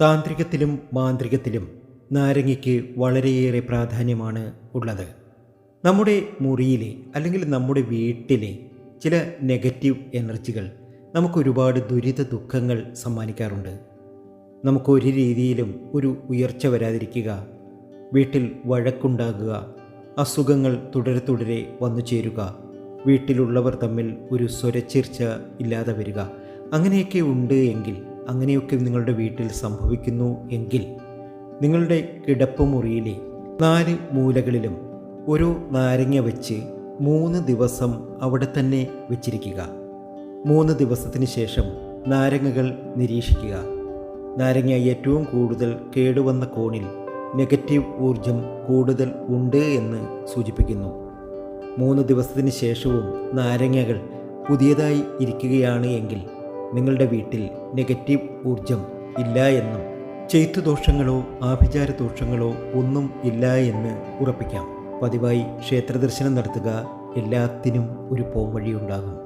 താന്ത്രികത്തിലും മാന്ത്രികത്തിലും നാരങ്ങയ്ക്ക് വളരെയേറെ പ്രാധാന്യമാണ് ഉള്ളത്. നമ്മുടെ മുറിയിലെ അല്ലെങ്കിൽ നമ്മുടെ വീട്ടിലെ ചില നെഗറ്റീവ് എനർജികൾ നമുക്കൊരുപാട് ദുരിത ദുഃഖങ്ങൾ സമ്മാനിക്കാറുണ്ട്. നമുക്കൊരു രീതിയിലും ഒരു ഉയർച്ച വരാതിരിക്കുക വീട്ടിൽ വഴക്കുണ്ടാകുക അസുഖങ്ങൾ തുടരെ തുടരെ വന്നു ചേരുക വീട്ടിലുള്ളവർ തമ്മിൽ ഒരു സ്വരച്ചീർച്ച ഇല്ലാതെ വരിക അങ്ങനെയൊക്കെ ഉണ്ട് എങ്കിൽ അങ്ങനെയൊക്കെ നിങ്ങളുടെ വീട്ടിൽ സംഭവിക്കുന്നു എങ്കിൽ നിങ്ങളുടെ കിടപ്പുമുറിയിലെ നാല് മൂലകളിലും ഒരു നാരങ്ങ വെച്ച് മൂന്ന് ദിവസം അവിടെ തന്നെ വെച്ചിരിക്കുക. മൂന്ന് ദിവസത്തിന് ശേഷം നാരങ്ങകൾ നിരീക്ഷിക്കുക. നാരങ്ങ ഏറ്റവും കൂടുതൽ കേടുവന്ന കോണിൽ നെഗറ്റീവ് ഊർജം കൂടുതൽ ഉണ്ട് എന്ന് സൂചിപ്പിക്കുന്നു. മൂന്ന് ദിവസത്തിന് ശേഷവും നാരങ്ങകൾ പുതിയതായി ഇരിക്കുകയാണ് എങ്കിൽ നിങ്ങളുടെ വീട്ടിൽ നെഗറ്റീവ് ഊർജം ഇല്ല എന്നും ചെയ്ത്തുദോഷങ്ങളോ ആഭിചാര ദോഷങ്ങളോ ഒന്നും ഇല്ല എന്ന് ഉറപ്പിക്കാം. പതിവായി ക്ഷേത്രദർശനം നടത്തുക എല്ലാത്തിനും ഒരു പോംവഴിയുണ്ടാകും.